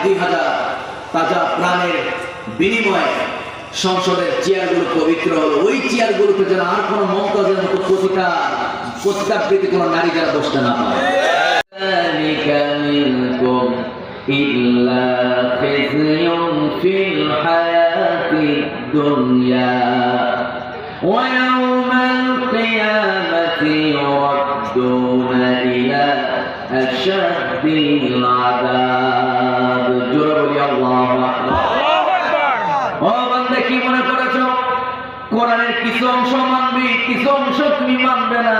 দুই হাজার তাজা প্রাণের বিনিময়ে সংসদের চেয়ারগুলো পবিত্র হলো ওই চেয়ারগুলোতে যেন আর কোনো মমতাজের মতো প্রতিটা প্রতিকাবৃত্তি কোনো নারী যারা বসতে না পারে ذلك منكم إلا خزي في الحياة الدنيا ويوم القيامة يردون إلى أشد العذاب جرب الله أكبر ও বান্দা কি মনে করেছ কোরআনের কিছু অংশ মানবি কিছু অংশ তুমি মানবে না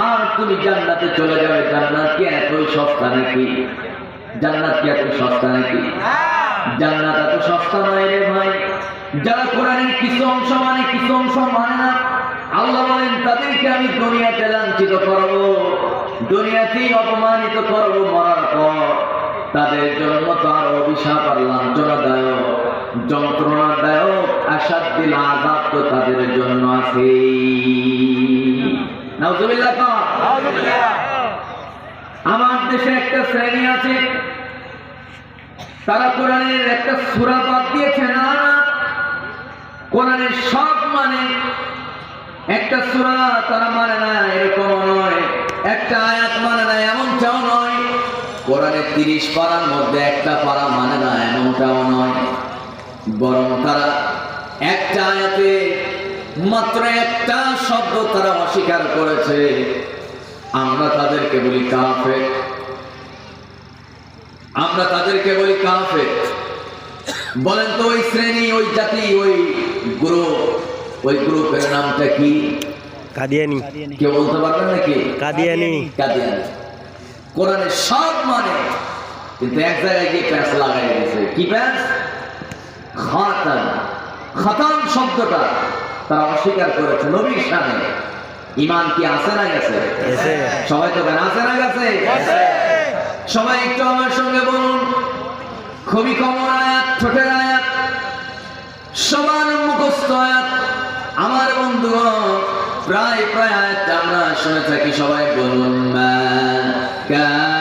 আর তুমি জান্নাতে চলে যাবে জান্নাত কি এতই সস্তা নাকি জান্নাত কি এত সস্তা নাকি জান্নাত এত সস্তা নয় রে ভাই যারা কোরআনের কিছু অংশ মানে কিছু অংশ মানে না আল্লাহ বলেন, তাদেরকে আমি দুনিয়াতে লাঞ্ছিত করব, দুনিয়াতেই অপমানিত করব মরার পর। তাদের জন্য তো আর অভিশাপ আর লাঞ্ছনাদায়ক, যন্ত্রণাদায়ক আশাদ দিল আজাব তো তাদের জন্য আছে আমার দেশে একটা শ্রেণি আছে, তারা কোরআনের একটা সূরা বাদ দিয়েছে না? কোরআনের সব মানে একটা সূরা তারা মানে না এরকম নয়। একটা আয়াত মানে না, এমনটাও নয়। কোরআনের তিরিশ পারার মধ্যে একটা পারা মানে না, এমনটাও নয়। বরং তারা একটা আয়াতে মাত্র একটা শব্দ তারা অস্বীকার করেছে। আমরা তাদেরকে বলি কাফে আমরা তাদেরকে বলি কাফে বলেন তো, ওই শ্রেণি, ওই জাতি, ওই গ্রুপ। ওই গ্রুপের নামটা কি? কাদিয়ানি। কেউ বলতে পারবেন নাকি? কাদিয়ানি। কাদিয়ানি। কোরআনের সব মানে কিন্তু এক জায়গায় গিয়ে প্যাঁচ লাগাই গেছে কি প্যাঁচ? খাতান। খাতান শব্দটা তারা অস্বীকার করেছে নবীর সামনে। ইমান কি আছে না গেছে। সবাই তো আছে না গেছে? সবাই একটু আমার সঙ্গে বলুন। খুবই কমন আয়াত ছোটের আয়াত সবার মুখস্থ আয়াত। আমার বন্ধু প্রায় প্রায় আমরা শুনে থাকি সবাই বলুন মা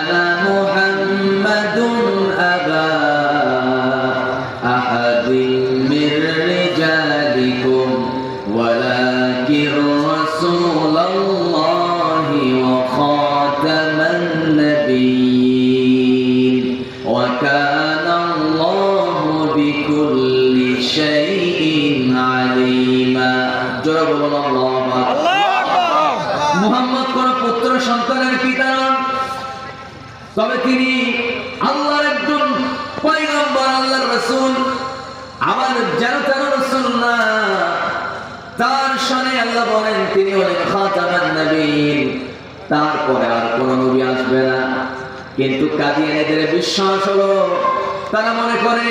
তবে তিনি আল্লাহর একজন পয়গম্বর, আল্লাহর রাসূল, আমার যেন তেন রাসূল না, তার সনে আল্লাহ বলেন, তিনি হলেন খাতামান নবীন। তারপরে আর কোন নবী আসবে না। কিন্তু কাদিয়ানিদের বিশ্বাস হলো, তারা মনে করে,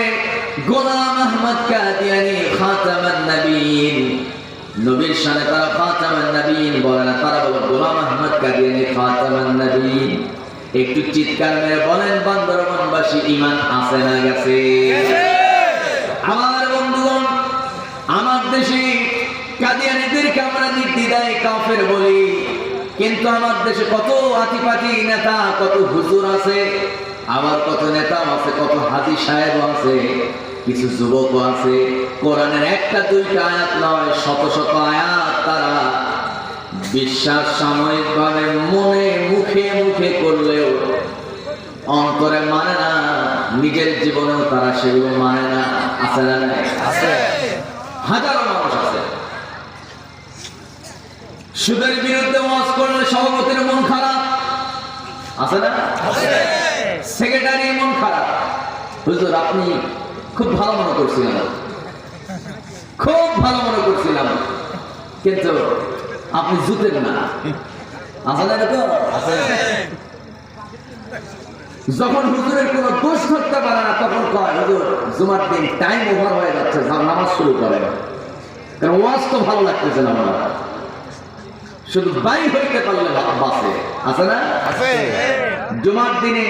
গোলাম আহমদ কাদিয়ানি খাতামান নবীন। নবীর সামনে তারা খাতামান নবীন বলে না, তারা বলে গোলাম আহমদ কাদিয়ানি খাতামান নবীন। একটু চিৎকার মেরে বলেন, বান্দরবানবাসী ইমান আছে না গেছে? আমার বন্ধুগণ, আমার দেশে কাদিয়ানিদেরকে আমরা নির্দিদায় কাফের বলি, কিন্তু আমার দেশে কত আতিপাতি নেতা, কত হুজুর আছে, আবার কত নেতা আছে, কত হাজি সাহেব আছে, কিছু যুবক আছে। কোরআনের একটা দুইটা আয়াত নয়, শত শত আয়াত তারা বিশ্বাস সাময়িকভাবে মনে মুখে মুখে করলেও অন্তরে মানে না নিজের জীবনেও তারা সেগুলো মানে না। আছে না? হাজারো মানুষ আছে। সুদের বিরুদ্ধে ওয়াজ করলে সভাপতির মন খারাপ। আছে না? সেক্রেটারি মন খারাপ। হুজুর আপনি খুব ভালো মনে করছিলেন। খুব ভালো মনে করছিলাম। কিন্তু আপনি জুতেন না। আছে না এরকম যখন হুজুরের কোনো দোষ ধরতে পারে না তখন কয় হুজুর জুমার দিন টাইম ওভার হয়ে যাচ্ছে নামাজ শুরু করে। কারণ ওয়াজ তো ভালো লাগতেছে না আমার শুধু বাই হইতে পারলে বাসে আছে না? জুমার দিনে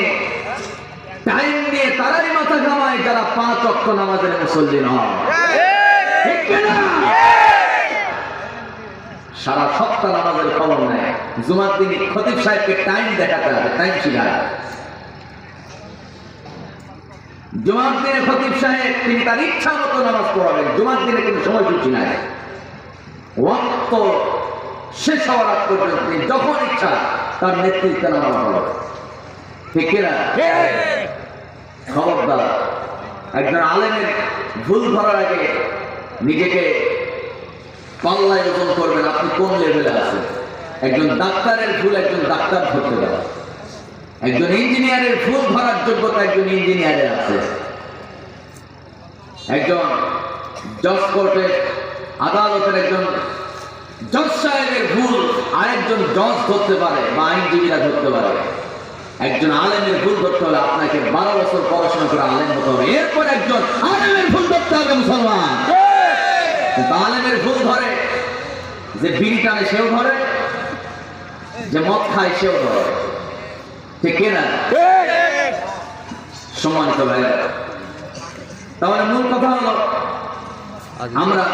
টাইম নিয়ে তারাই মাথা ঘামায় যারা পাঁচ অক্ট নামাজের মুসল্লি নয়। ঠিক। কিনা? সারা সপ্তাহ নামাজের খবর নেয়। জুমার দিনে খতিব সাহেবকে টাইম দেখাতে হবে টাইম শিখায় জুমার দিনে খতিব সাহেব, তিনি তার ইচ্ছা মতো নামাজ পড়াবেন, জুমার দিনে কোনো সময়সূচি নাই। ওয়াক্ত শেষ হওয়ার আগ পর্যন্ত যখন ইচ্ছা তার নেতৃত্বে নামাজ পড়াবেন। ঠিক কিনা খবরদার, একজন আলেমের ভুল ধরার আগে নিজেকে পাল্লায় ওজন করবেন, আপনি কোন লেভেলে আছেন? একজন ডাক্তারের ভুল একজন ডাক্তার ধরতে পারে। একজন ইঞ্জিনিয়ারের ভুল ধরার যোগ্যতা একজন ইঞ্জিনিয়ারের আছে। একজন জজ কোর্টের আদালতের একজন জজ সাহেবের ভুল আরেকজন জজ ধরতে পারে বা আইনজীবীরা ধরতে পারে। একজন আলেমের ভুল ধরতে হলে আপনাকে বারো বছর পড়াশোনা করে আলেম হতে হবে। এরপর একজন আলেমের ভুল ধরতে হবে মুসলমান। ভুল ধরে যে বিড়ি টানে সেও ধরে যে মদ খায় সেও ধরে। ঠিক সম্মানিত ভাই তাহলে মূল কথা হলো আমরা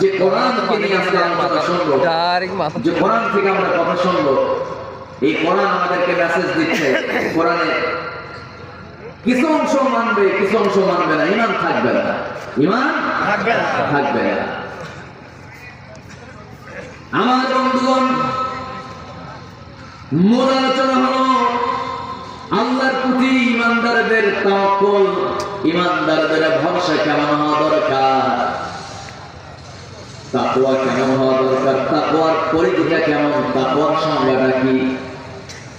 যে কোরআনকে নিয়ে আজকে আলোচনা শুনব যে কোরআন থেকে আমরা কথা শুনব এই কোরআন আমাদেরকে মেসেজ দিচ্ছে কোরআনে কিছু অংশ মানবে কিছু অংশ মানবে না ইমান থাকবে না। ইমান থাকবে আমার বন্ধুগণ, মূল আলোচনা হলো আল্লাহর প্রতি ইমানদারদের তাওয়াক্কুল, ইমানদারদের ভরসা কেমন হওয়া দরকার? তাকওয়া কেমন হওয়া দরকার? তাকওয়ার পরিধিটা কেমন? তাকওয়ার সংজ্ঞাটা কি?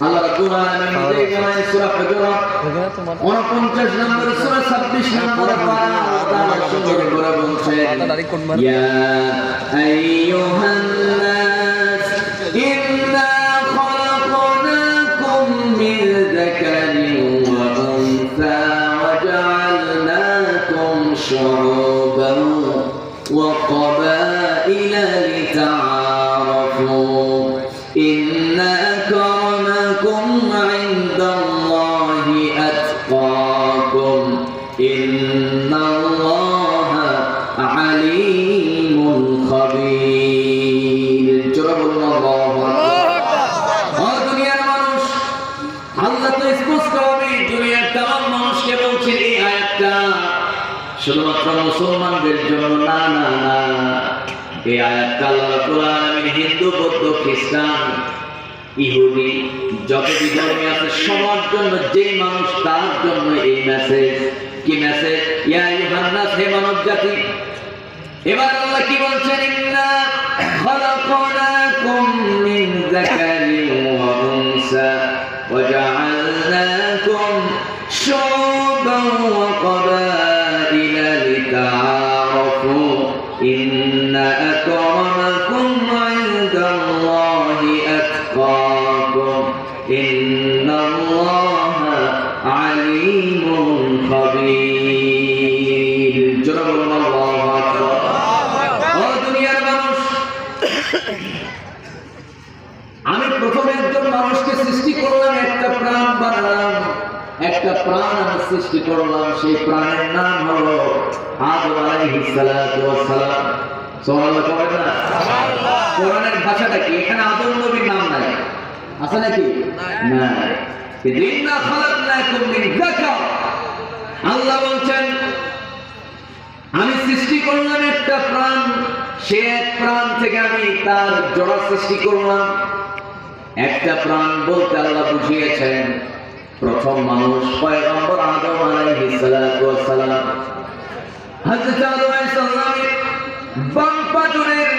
আল্লাহ রাব্বুল আলামিন নিজেই বলেন সূরা হুজুরাত 49 নম্বর সূরা 26 নম্বর পারা আল্লাহ সুন্দর করে বলছেন ইয়া হিন্দু, বৌদ্ধ, খ্রিস্টান, ইহুদি, যত বিধর্মী আছে, সবার জন্য, যেই মানুষ তার জন্য এই মেসেজ কি মেসেজ ইয়া ইউহান্নাস হে মানব জাতি, এবার আল্লাহ কি বলছেন? ইন্না খলাকনাকুম মিন যাকারিন আমি প্রথম একজন মানুষকে সৃষ্টি করলাম একটা প্রাণ বানালাম। একটা প্রাণ আমি সৃষ্টি করলাম সেই প্রাণের নাম হলো আদম আলাইহিস সালাতু ওয়াস সালাম সুবহানাল্লাহ কবেন না কোরআনের ভাষাটা কি? এখানে আদম নবীর নাম নাই। আছে নাকি? না। ইন্না খালাকনাকুম মিন যাকার। আল্লাহ বলছেন আমি সৃষ্টি করলাম একটা প্রাণ সে এক প্রাণ থেকে আমি তার জোড়া সৃষ্টি করলাম। একটা প্রাণ বলতে আল্লাহ বুঝিয়েছেন প্রথম মানুষ পয়গম্বর আদম আলাইহিস সালাতু ওয়াস সালাম হযরত আদম আলাইহিস সালামের বাম পাজরের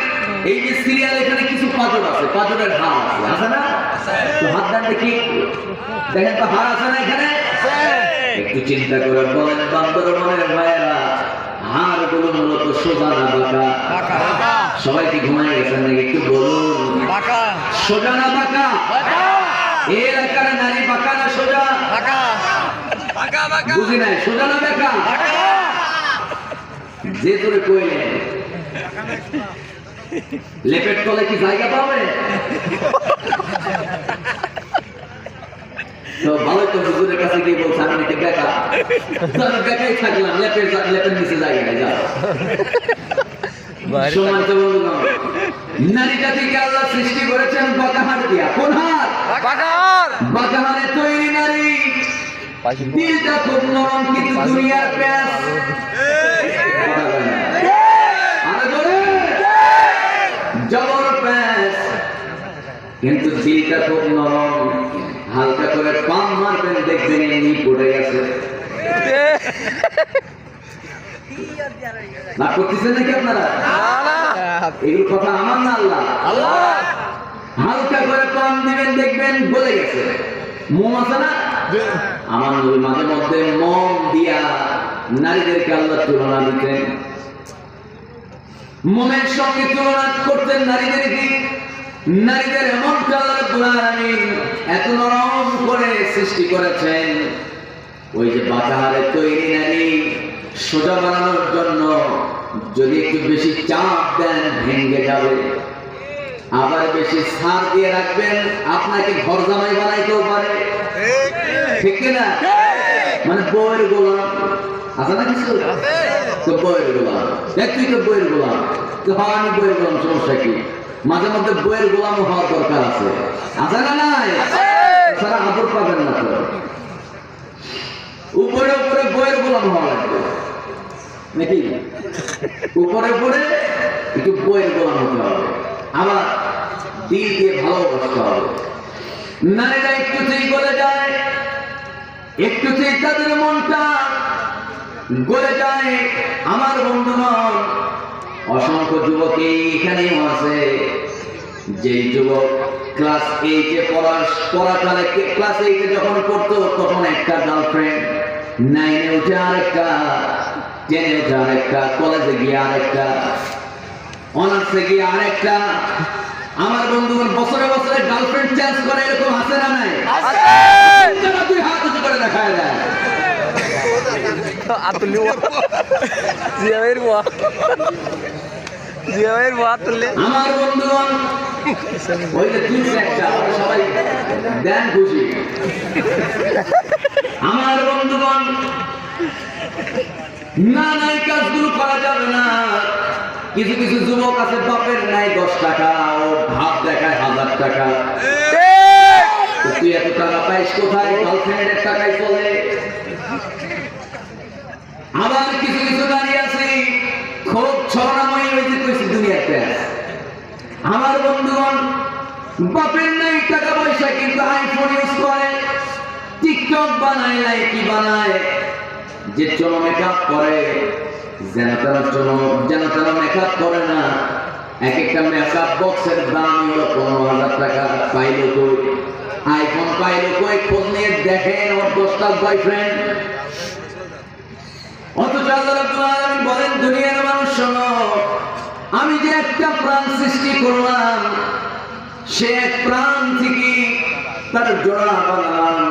এই যে সিরিয়াল এখানে কিছু পাজর আছে পাজরের হাড় আছে আছে না? তো হাত দেন দেখি। দেখেন তো হাড় আছে না এখানে? একটু চিন্তা করে বলেন মনের ভাইয়েরা হাড়গুলো মূলত সোজা না বাঁকা। সবাই কি ঘুমায় গেছেন নাকি একটু বলুন। সোজা না বাঁকা? এই এলাকার নারী বাঁকা না সোজা? বুঝি নাই সোজা না বাঁকা? যে তোরে কইলেন লেপের তলে কি জায়গা পাবে? তো ভালো তো হুজুরের কাছে গিয়ে বলছে আমি নাকি বেকা আমি বেকাই থাকলাম লেপের লেপের নিচে জায়গা নেই যাও। সম্মানিত বন্ধুগণ নারী জাতিকে আল্লাহ সৃষ্টি করেছেন বাঁকা দিয়া। কোন হাত? বাঁকা হাতে তৈরি নারী। দিলটা খুব নরম কিন্তু দুনিয়ার প্যাস জবর প্যাস কিন্তু দিলটা খুব নরম। হালকা করে পাম মারবেন, দেখবেন এমনি পড়ে গেছে না করতেছেন নাকি আপনারা? এগুলো কথা আমার না আল্লাহ। হালকা করে পাম দিবেন, দেখবেন বলে গেছে। আছে না? আমার মাঝে মধ্যে মম দিয়া নারীদেরকে আল্লাহ তুলনা দিতেন। মোমের সঙ্গে তুলনা করতেন নারীদেরকে। নারীদের এমন এত নরম করে সৃষ্টি করেছেন। ওই যে বাজারে তৈরি সোজা বানানোর জন্য যদি একটু বেশি চাপ দেন যাবে। আবার বেশি সার দিয়ে রাখবেন, আপনাকে ঘর জামাই বানাইতেও পারে। ঠিক কিনা? মানে বইয়ের গোলাম। আছে না কিছু? তো বইয়ের গোলাম। দেখ তুই তো বইয়ের গোলাম। তো হ্যাঁ আমি বইয়ের গোলাম, সমস্যা কি? মাঝে মধ্যে বইয়ের গোলাম হওয়ার দরকার আছে। আছে না নাই? সারা আদর পাবেন না তো। উপরে উপরে বইয়ের গোলাম হওয়া লাগবে। নাকি? উপরে উপরে একটু বইয়ের গোলাম হতে হবে। আবার দিল দিয়ে ভালোবাসতে হবে। নারীরা একটুতেই গলে যায়, একটুতেই তাদের মনটা গলে যায়। আমার বন্ধু বন্ধুগণ অসংখ্য যুবক এখানেও আছে। যে যুবক ক্লাস এইটে পড়া পড়াকালে ক্লাস এইটে যখন পড়তো তখন একটা গার্লফ্রেন্ড নাইনে উঠে আরেকটা টেনে উঠে আরেকটা কলেজে গিয়ে আরেকটা অনার্সে গিয়ে আরেকটা। আমার বন্ধুগণ বছরে বছরে গার্লফ্রেন্ড চেঞ্জ করে এরকম আছে না নাই? দুই হাত উঁচু করে দেখায় দেয়। আতুলি জিয়াবের বুয়া জিয়াবের বুয়া আতুলি আমার বন্ধুগণ ওই যে তুলছে একটা ওরা সবাই দেন খুশি আমার বন্ধুগণ না না এই কাজগুলো করা যাবে না। কিছু কিছু যুবক আছে বাপের নাই দশ টাকা ও ভাব দেখায় হাজার টাকা। তুই এত টাকা পাইস কোথায়? গার্লফ্রেন্ডের টাকায় চলে। আবার কিছু কিছু দাঁড়িয়ে আছে, খুব ছড়াময় হয়েছে কইছে দুনিয়াতে। আমার বন্ধুগণ, বাপের নাই, টাকা পয়সা, কিন্তু আইফোন ইউজ করে টিকটক বানায় লাইকি বানায়, যে চলো মেকআপ করে, যেন তারা চলো যেন তারা মেকআপ করে না। এক একটা মেকআপ বক্সের দাম হলো পনেরো হাজার টাকা। পাইলো কই? আইফোন পাইলো কই? খোঁজ নিয়ে দেখেন ওর দশটা বয়ফ্রেন্ড অথচ আল্লাহ রাব্বুল আলামিন বলেন, দুনিয়ার মানুষ শোনো, আমি যে একটা প্রাণ সৃষ্টি করলাম, সে এক প্রাণ থেকে তার জোড়া বানালাম।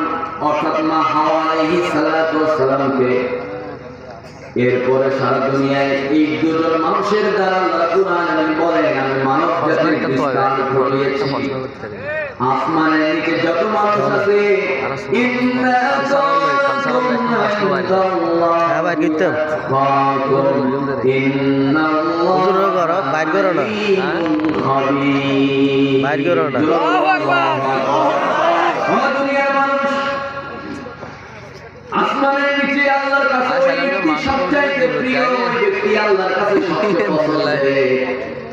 অর্থাৎ মা হাওয়া আলাইহিস সালাতু সালামকে এরপরে সারা দুনিয়ায় এই দুজন মানুষের দ্বারা আল্লাহ রাব্বুল বলেন আমি মানব জাতির বিস্তার ঘটিয়েছি। আসমানের নিচে যত মানুষ আছে বাইর করো না। বাইর করো না। আমার দুনিয়ার মানুষ আসমানের নিচে আল্লাহর কাছে ওই ব্যক্তি সবচাইতে প্রিয় ব্যক্তি আল্লাহর কাছে সবচেয়ে পছন্দের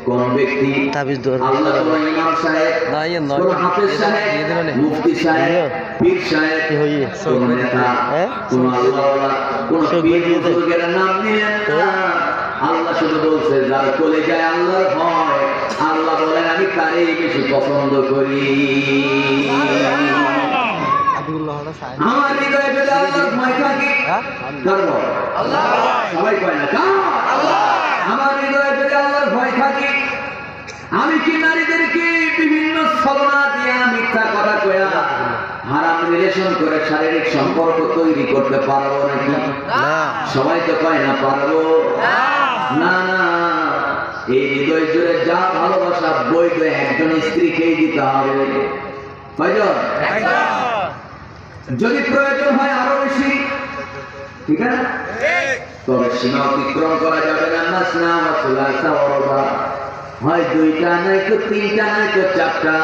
কোন ব্যক্তি তাবিজ আল্লাহ কোন ইমাম সাহেব না, নয়। কোন হাফেজ সাহেব দিয়ে দিল নে। মুফতি সাহেব পীর সাহেব কি হইয়ে? কোন নেতা হ্যাঁ? কোন আল্লাহওয়ালা কোন পীর বুজুর্গের নাম নিলেন না। আল্লাহ শুধু বলছে যার কোলে যায় আল্লাহর ভয় আল্লাহ বলেন আমি তারই বেশি পছন্দ করি? আমার হৃদয়ে যদি আল্লাহর ভয় থাকে হ্যাঁ সবাই কয় না কার? আমার হৃদয়ে যদি আল্লাহর ভয় থাকে আমি কি নারীদেরকে বিভিন্ন ছলনা দিয়া মিথ্যা কথা কয়া হারাম রিলেশন করে শারীরিক সম্পর্ক তৈরি করতে পারব নাকি? সবাই তো কয় না পারব। না। না এই হৃদয় জুড়ে যা ভালোবাসা বৈধ একজন স্ত্রীকেই দিতে হবে। কয়জন? যদি প্রয়োজন হয় আরও বেশি। ঠিক আছে? তবে সীমা অতিক্রম করা যাবে না। না ওয়াসুলাসা ওয়ারবা হয় দুইটা নাই তো তিনটা নাই তো চারটা।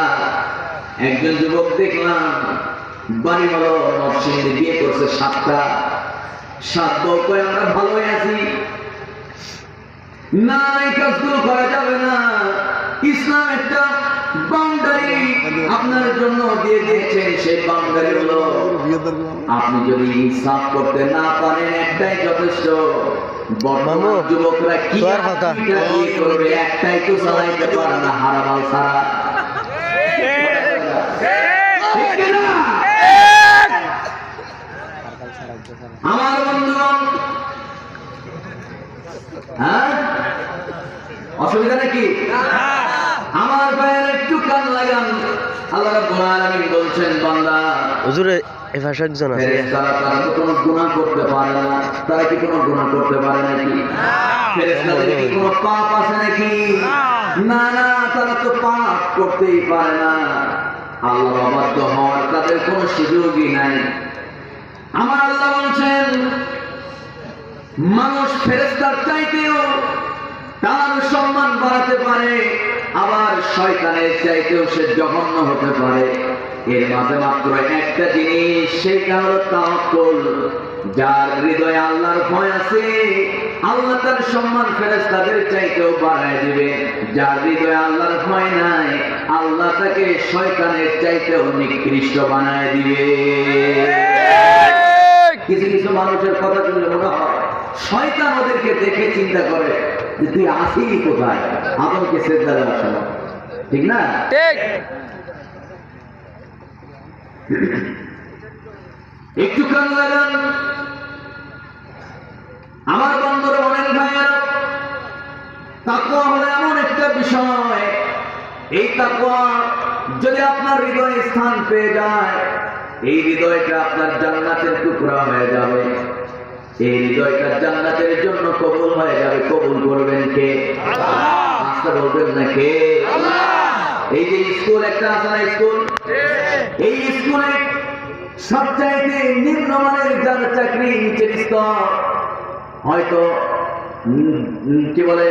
একজন যুবক দেখলাম, বাড়ি হলো নরসিংদী বিয়ে করছে সাতটা। সাত বউ আমরা ভালোই আছি। না এই কাজগুলো করা যাবে না। ইসলাম একটা আপনার জন্য দিয়ে দিয়েছেন সেই বাউন্ডারি হলো। আপনি যদি ইনসাফ করতে না পারেন একটাই যথেষ্ট। বর্তমান যুবকরা কি করবে একটাই তো চালাইতে পারে না হারামাল ছাড়া ঠিক আমার বন্ধুগণ হ্যাঁ? অসুবিধা নাকি? আমার ভাইয়ের একটু কান লাগান। আল্লাহ রাব্বুল আলামিন বলছেন বান্দা হুজুরে এই ভাষা একজন আছে। ফেরেশতারা তারা তো কোনো গুনাহ করতে পারে না। তারা কি কোনো গুনাহ করতে পারে নাকি? ফেরেশতাদের কি কোনো পাপ আছে নাকি? না না তারা তো পাপ করতেই পারে না। আল্লাহ অবাধ্য হওয়ার তাদের কোনো সুযোগই নাই। আমার আল্লাহ বলছেন মানুষ ফেরেস্তার চাইতেও তার সম্মান বাড়াতে পারে। আবার শয়তানের চাইতেও সে জঘন্য হতে পারে। এর মাঝে মাত্র একটা জিনিস সেটা হলো তাওয়াক্কুল যার হৃদয়ে আল্লাহর ভয় আছে আল্লাহ তার সম্মান ফেরেস্তাদের চাইতেও বাড়ায় দিবে। যার হৃদয়ে আল্লাহর ভয় নাই আল্লাহ তাকে শয়তানের চাইতেও নিকৃষ্ট বানায় দিবে। কিছু কিছু মানুষের কথা শুনলে মনে হয় শয়তান ওদেরকে দেখে চিন্তা করে যে তুই আসিনি কোথায়? আদমকে শ্রদ্ধা দেওয়ার সময় ঠিক না? ঠিক। একটু কান লাগান। আমার বন্ধুরা অনেক ভাইয়েরা তাকুয়া হলো এমন একটা বিষয়। এই তাকুয়া যদি আপনার হৃদয়ে স্থান পেয়ে যায় এই হৃদয়টা আপনার জান্নাতের টুকরা হয়ে যাবে। এই হৃদয়টা জান্নাতের জন্য কবুল হয়ে যাবে কবুল করবেন কে? আস্তে বলবেন না কে? এই যে স্কুল একটা আছে না স্কুল? এই স্কুলে সবচাইতে নিম্নমানের যার চাকরি নিচের স্তর হয়তো কি বলে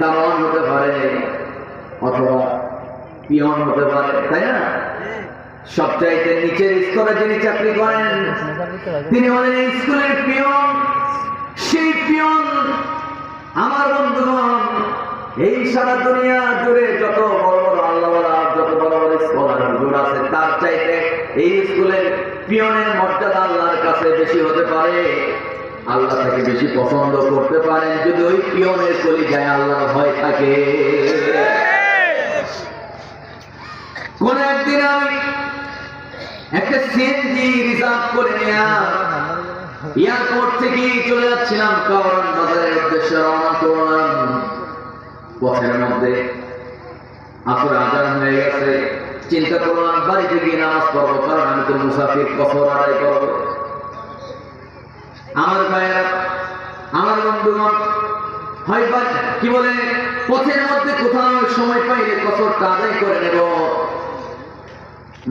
দামন হতে পারে অথবা পিয়ন হতে পারে তাই না? সবচাইতে নিচের স্তরে যিনি চাকরি করেন তিনি হলেন স্কুলের সারা দুনিয়া জুড়ে যত বড় বড় আল্লাহওয়ালা, যত বড় বড় স্কলার হুজুর আছে, তার চাইতে এই স্কুলের পিয়নের মর্যাদা আল্লাহর কাছে বেশি হতে পারে। আল্লাহ তাকে বেশি পছন্দ করতে পারেন, যদি ওই পিয়নের কলি যায় আল্লাহর ভয় থাকে। কোন একদিন আমি একটা সিএনজি রিজার্ভ করে নেয়া এয়ারপোর্ট থেকে চলে যাচ্ছিলাম কারণ বাজারের উদ্দেশ্যে রওনা করলাম। পথের মধ্যে আসর আজান হয়ে গেছে। চিন্তা করলাম বাড়িতে গিয়ে নামাজ পড়ব, কারণ আমি তো মুসাফির কফর আদায় করব। আমার ভাইয়েরা, আমার বন্ধুগণ হয় কি বলে, পথের মধ্যে কোথাও সময় পাইলে কসরটা আদায় করে নেব।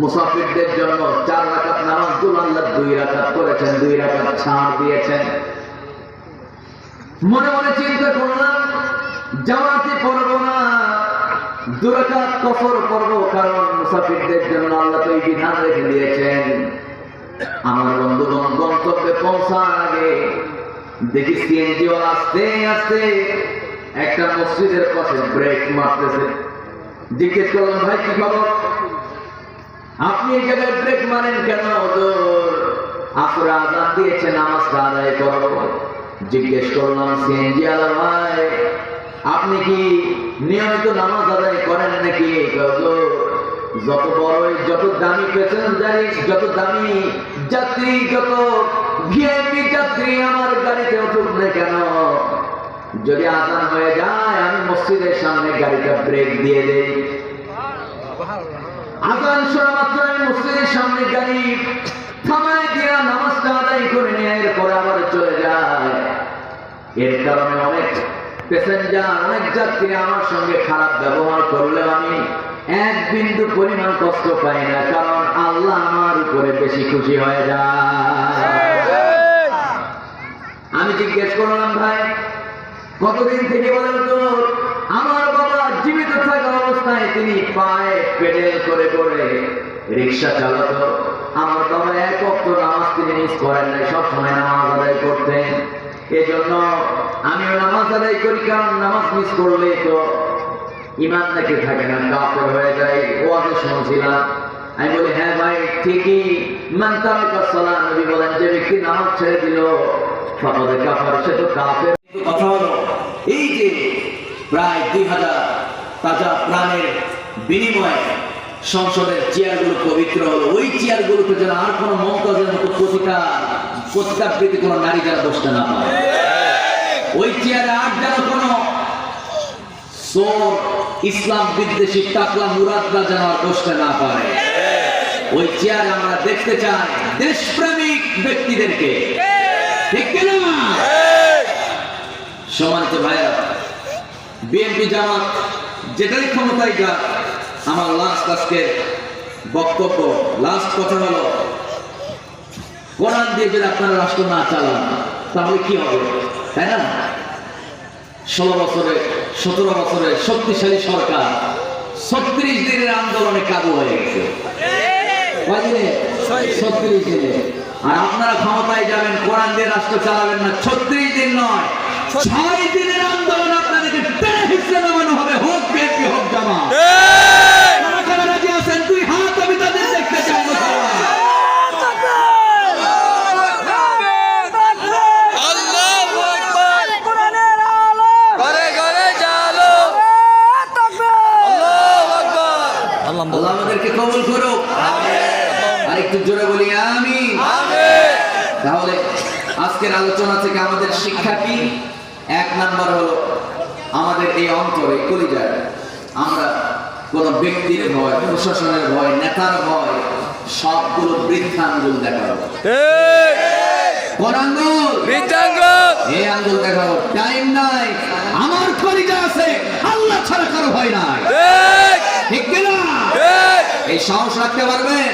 মুসাফিরদের জন্য চার রাকাত নামাজগুলো আল্লাহ দুই রাকাত করেছেন, দুই রাকাত ছাড় দিয়েছেন। মনে মনে চিন্তা করলাম জামাতে পড়ব না। দুরাকাত কফর পড়ব, কারণ মুসাফিরদের জন্য আল্লাহ তো এই বিধান রেখে দিয়েছেন। আমার বন্ধুগণ, গন্তব্যে পৌঁছার আগে দেখি সিএনজি আস্তে আস্তে একটা মসজিদের পাশে ব্রেক মারতেছে। জিজ্ঞেস করলাম, ভাই, কি খবর? আপনি এই জায়গায় ব্রেক মারেন কেন আসরে আজান দিয়েছে, নামাজটা আদায় করো। জিজ্ঞেস করলাম, সিএনজি আলা ভাই আপনি কি নিয়মিত নামাজ আদায় করেন নাকি? যত বড়ই, যত দামি প্যাসেঞ্জারি যত দামি যাত্রী, যত ভিআইপি যাত্রী আমার গাড়িতে উঠুক না কেন? যদি আজান হয়ে যায়, আমি মসজিদের সামনে গাড়িটা ব্রেক দিয়ে দেই। আজান শোনা মাত্র আমি মসজিদের সামনে গাড়ি থামায় দিয়া নামাজটা আদায় করে নিয়ে এরপরে আবার চলে যায়। এর কারণে অনেক প্যাসেঞ্জার অনেক যাত্রী আমার সঙ্গে খারাপ ব্যবহার করলেও আমি এক বিন্দু পরিমাণ কষ্ট পাই না, কারণ আল্লাহ আমার উপরে বেশি খুশি হয়ে যায়। আমি জিজ্ঞেস করলাম, ভাই, কতদিন থেকে বলেন তো, আমার বাবা জীবিত থাকা অবস্থায় তিনি পায়ে পেডেল করে করে রিক্সা চালাতো। আমার বাবা এক অক্ট নামাজ তিনি মিস করেন নাই, সবসময় নামাজ আদায় করতেন। এজন্য আমিও নামাজ আদায় করি, কারণ নামাজ মিস করলে তো ইমান নাকি থাকে না, কাফের হয়ে যায়, ওয়াজে শুনছিলাম আমি বলি হ্যাঁ ভাই, ঠিকই। মান তারাকা নবী বলেন, যে ব্যক্তি নামাজ ছেড়ে দিল, ফাকাদ সে তো কথা হলো, এই যে প্রায় দুই হাজার তাজা প্রাণের বিনিময়ে সংসদের চেয়ারগুলো পবিত্র হলো, ওই চেয়ারগুলোতে যেন আর কোনো মমতাজের মতো প্রতিকার, প্রতিকারকৃতি কোনো নারী যারা বসতে না পারে। ওই চেয়ারে আর যেন কোনো ইসলাম বিদ্বেষী, টাকলা মুরাদরা যেন আর বসতে না পারে। ওই চেয়ারে আমরা দেখতে চাই দেশপ্রেমিক ব্যক্তিদেরকে। ঠিক কিনা? সমানিত ভাইয়া বিএনপি জামাত যেটাই ক্ষমতায় যাক, আমার লাস্ট আজকে বক্তব্য লাস্ট কথা হলো, কোরআন দিয়ে যদি আপনারা রাষ্ট্র না চালান, তাহলে কি হবে? তাই না ষোলো বছরে, সতেরো বছরে শক্তিশালী সরকার ছত্রিশ দিনের আন্দোলনে কাবু হয়ে গেছে। দিনে? আর আপনারা ক্ষমতায় যাবেন, কোরআন দিয়ে রাষ্ট্র চালাবেন না, ছত্রিশ দিন নয়, ছয় দিনের আন্দোলন আপনাদেরকে টেনে হিসেবে নামানো হবে হোক বিএনপি হোক জামা কারা কারা রাজি আছেন দুই হাত আমি তাদের দেখতে চাই মুসলমান। ঘরে ঘরে চালো আল্লাহ আমাদেরকে কবুল করুক আর একটু জোরে বলি আমি তাহলে আজকের আলোচনা থেকে আমাদের শিক্ষা কি এক নাম্বার হলো অন্তরে কলিজায় আমরা কোন ব্যক্তির ভয় প্রশাসনের ভয় নেতার ভয় সবগুলো বৃদ্ধাঙ্গুল দেখাবো। কোন আঙ্গুল এই আঙ্গুল দেখাবো। টাইম নাই। আমার কলিজা আছে। আল্লাহ ছাড়া কারও ভয় নাই। ঠিক কিনা? এই! সাহস রাখতে পারবেন?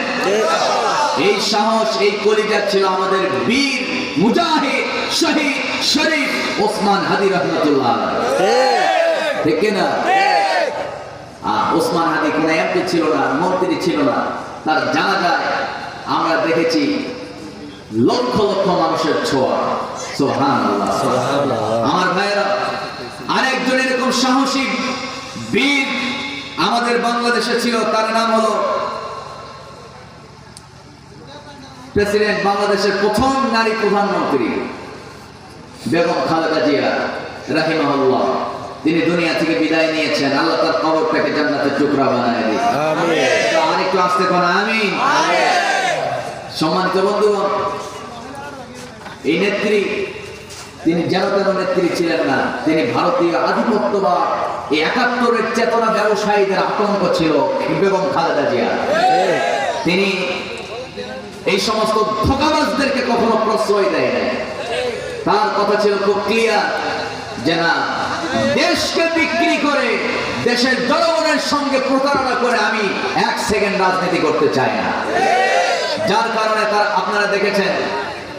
এই সাহস এই কলিজা ছিল আমাদের বীর মুজাহিদ শহীদ শরীফ ওসমান হাদি রহমতুল্লাহ। ঠিক কিনা? আর ওসমান হাদি কোন এমপি ছিল না মন্ত্রী ছিল না। তার জানা যায় আমরা দেখেছি লক্ষ লক্ষ মানুষের ছোঁয়া। সোহান আমার ভাইয়েরা আরেকজন এরকম সাহসী বীর আমাদের বাংলাদেশে ছিল তার নাম হলো প্রেসিডেন্ট বাংলাদেশের প্রথম নারী প্রধানমন্ত্রী বেগম খালেদা জিয়া রাহিমাহুল্লাহ। তিনি দুনিয়া থেকে বিদায় নিয়েছেন। আল্লাহ তার কবরটাকে জান্নাতের টুকরা বানায় দিন আরেকটু আসতে পারে আমি সম্মানিত বন্ধুগণ এই নেত্রী তিনি যেন তেন নেত্রী ছিলেন না তিনি ভারতীয় আধিপত্যবাদ এই একাত্তরের চেতনা ব্যবসায়ীদের আতঙ্ক ছিল বেগম খালেদা জিয়া। তিনি এই সমস্ত ধোকাবাজদেরকে কখনো প্রশ্রয় দেয় নাই। তার কথা ছিল খুব ক্লিয়ার যে না দেশকে বিক্রি করে দেশের জনগণের সঙ্গে প্রতারণা করে আমি এক সেকেন্ড রাজনীতি করতে চাই না। যার কারণে তার আপনারা দেখেছেন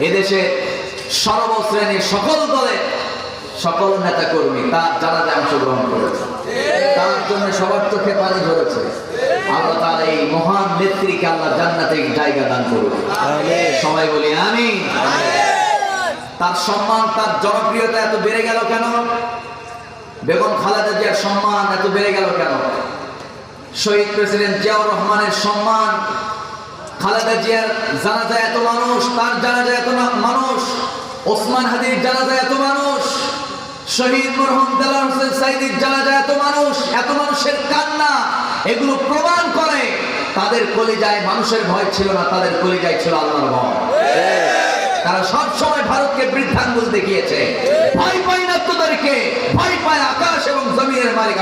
এদেশে সর্বশ্রেণীর সকল দলে সকল নেতা কর্মী তার জানাতে অংশগ্রহণ করেছে। তার জন্য সবার চোখে পানি ধরেছে আল্লাহ তার এই মহান নেত্রীকে আল্লাহ জান্নাতে জায়গা দান করুন সবাই বলি আমি তার সম্মান তার জনপ্রিয়তা এত বেড়ে গেল কেন? বেগম খালেদা জিয়ার সম্মান এত বেড়ে গেল কেন? শহীদ প্রেসিডেন্ট জিয়াউর রহমানের সম্মান, খালেদা জিয়ার জানাজা এত মানুষ, তার জানাজা এত মানুষ, ওসমান হাদির জানাজা এত মানুষ, শহীদ মরহম দেলার হোসেন সাইদির জানাজা এত মানুষ, এত মানুষের কান্না, এগুলো প্রমাণ করে তাদের কলিজায় মানুষের ভয় ছিল না, তাদের কলিজায় ছিল আল্লাহর ভয়। তারা সব সময় ভারতকে বৃদ্ধাঙ্গুল দেখিয়েছে। ভয় পায় না তোদেরকে, ভয় পায় আকাশ এবং জমিনের মালিক